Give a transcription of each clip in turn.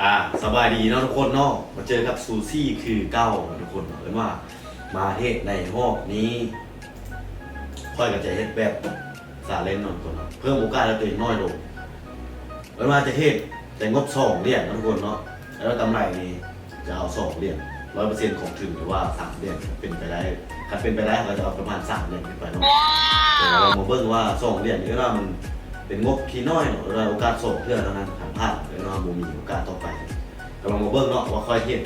อ่าสบายดีเนาะทุกคนเนาะมาเจอกับซูซี่คือเก้าเนาะทุกคนเนาะเรียว่า มาเทศในห้องนี้ค่อยกับใจเฮ็ดแบบสาเล่นเนาะทุกคนเนาะเพิ่มโอกาสให้ตัวเองน้อยลงเรียกว่าจะเทศแต่งบสองเหรียญเนาะทุกคนเนาะแล้วกำไรนี่จะเอาสองเหรียญร้อยเปอร์เซ็นต์ของถึงหรือว่าสามเหรียญเป็นไปได้ถ้าเป็นไปได้เราจะเอาประมาณสามเหรียญขึ้นไปเนาะเดี๋ยวเรามาเบิ่งว่าสองเหรียญนี่ก็ว่ามัน เป็นงบที่น้อยเนาะเราโอกาสสองเพื่อเท่านั้นทำพลาดแล้วเราบ่มีโอกาสต่อไปก็ลองมาเบิ่งเนาะว่าค่อยเห็น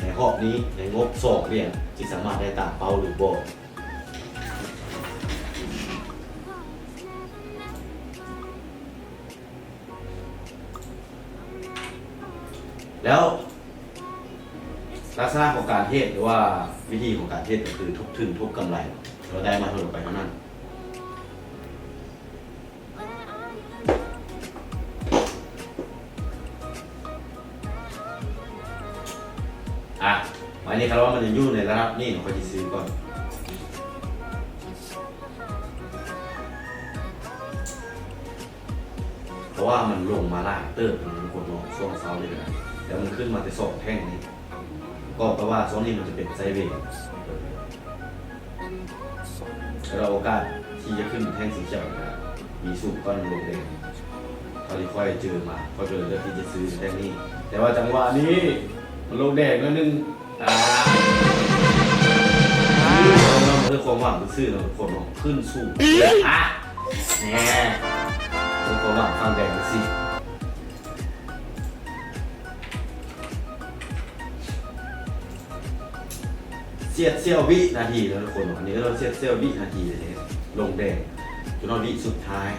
ในรอบนี้ในงบสองเหรียญที่สามารถได้ตามเป้าหรือบ่แล้วลักษณะของการเทศหรือว่าวิธีของการเทศก็คือทุบทุนทุบกำไร เราได้มาเท่าไหร่ไปเท่านั้น อะวันนี้ครับว่ามันจะอยู่ในระดับนี้เราก็จะซื้อก่อนเพราะว่ามันลงมาล่างเติบมันกดลงช่วงเช้าเลยนะแล้วมันขึ้นมาในสองแท่งนี้ ก็แปลว่าโซนนี้มันจะเป็นไซเวย์แล้วโอกาสที่จะขึ้นแท่งสีเขียวนะมีสูงก้อนลงแดงเขาที่ค่อยเจอมาเขาเจอเลือกที่จะซื้อแท่งนี้ แต่ว่าจังหวะนี้ มันลงแดงแล้วนึงอ่าเราเพื่อความหวังซื้อเราทุกคนเนาะขึ้นสู่อะแน่เพื่อความหวังฟังแดงสิเสียดเสี้ยววินาทีแล้วทุกคนอันนี้เราเสียดเสี้ยววินาทีเลยเนี่ยลงแดงจนเราวิสุดท้าย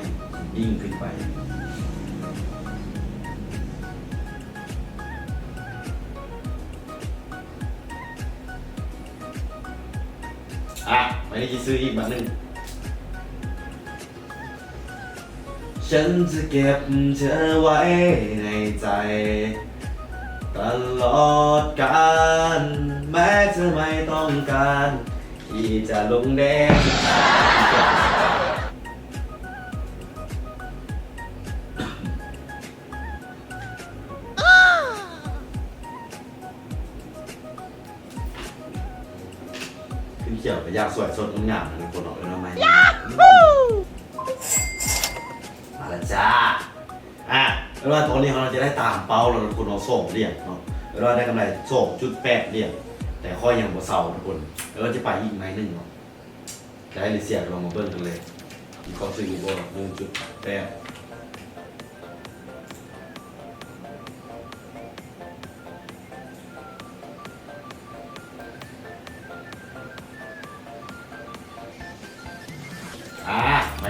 ยิ่งขึ้นไป อะไม่ได้ซื้ออีกบัตรหนึ่งฉันจะเก็บเธอไว้ในใจ ตลอดกาลแม้เธอไม่ต้องการ ที่จะลงแดง ขึ้นเขียวกับยาสวยสดงามๆนะทุกคนออกเลยนะไหมมาแล้วจ้าอะแล้วว่าตอนนี้เราจะได้ตามเป้าเราทุกคนเราส่งเหรียญเนาะแล้วเราได้กำไรส่งจุดแปดเหรียญแต่ข้อยังบ่เศร้าทุกคนแล้วเราจะไปอีกไหมหนึ่งเนาะจะให้หรือเสียเรามาเบิ้งกันเลยมีข้อซื้ออยู่บ่หนึ่งจุดแปด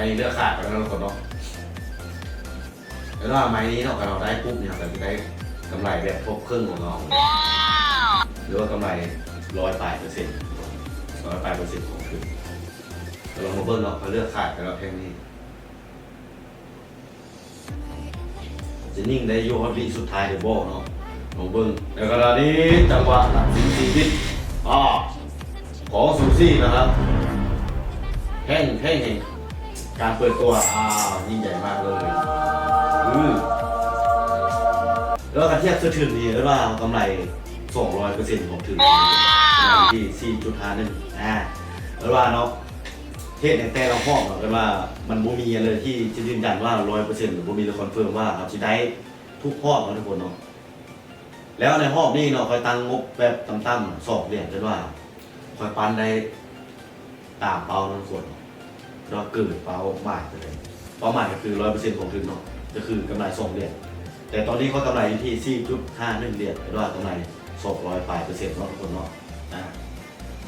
ะไม่เลือกขาดไปแล้วทุกคนเนาะแล้วก็ไม้นี้เนาะเราได้ปุ๊บเนี่ยเราจะได้กำไรแบบทบครึ่งของเราหรือว่ากำไรร้อยปลายเปอร์เซ็นต์ร้อยปลายเปอร์เซ็นต์ของคือเราลองมาเบิ้ลเนาะเขาเลือกขาดกันแล้วแท่งนี้จะนิ่งได้โยนวิสุดท้ายเดี๋ยวบอกเนาะลองเบิ้งแล้วก็ตอนนี้จังหวะหลังสิบสี่วิอ่าของซูซี่นะครับแห้งแห้งแห่ง การเปิดตัวอ่ายิ่งใหญ่มากเลย อืมแล้วการเทียบเสื้อถือนี่แล้วว่ากำไร 200เปอร์เซ็นต์ของถือที่ 4.5นึงอ่าแล้วว่าเนาะเทศในแต่ละห้องเนาะแล้วว่ามันบ่มีอะไรที่จะยืนยันว่า 100เปอร์เซ็นต์หรือบ่มีเลยคอนเฟิร์มว่าเราจะได้ทุกห้องเนาะทุกคนเนาะแล้วในห้องนี้เนาะคอยตั้งงบแบบต่ำๆสอบเหรียญกันว่าคอยปันได้ตามเป้านั่นส่วนเรา เกิดเป้าหมายไปเลยเป้าหมายก็คือร้อยเปอร์เซ็นต์ของทุนเนาะก็คือกำไรสองเหรียญแต่ตอนนี้เขากำไรอยู่ที่4.51เหรียญหรือว่ากำไร200ปลายเปอร์เซ็นต์เนาะทุกคนเนาะนะ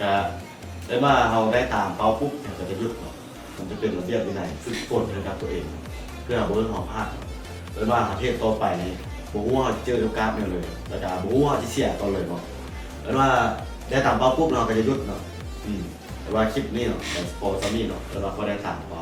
จะได้ว่าเราได้ตามเป้าปุ๊บเนี่ยก็จะหยุดเนาะมันจะเป็นระเบียบวินัยฝึกฝนให้กับตัวเอง เพื่อเบิร์นหอพลาดเพื่อว่าประเทศต่อไปนบูฮูว่าเจอโอกาสเนี่ยเลยแล้วก็บูว่าที่เสียตอนเลยเนาะแล้วว่าได้ตามเป้าปุ๊บเราก็จะหยุดเนาะอืม แต่ว่าคลิปนี้เนาะแต่พอซัมมี่เนาะแล้วเราก็ได้ถามเป้า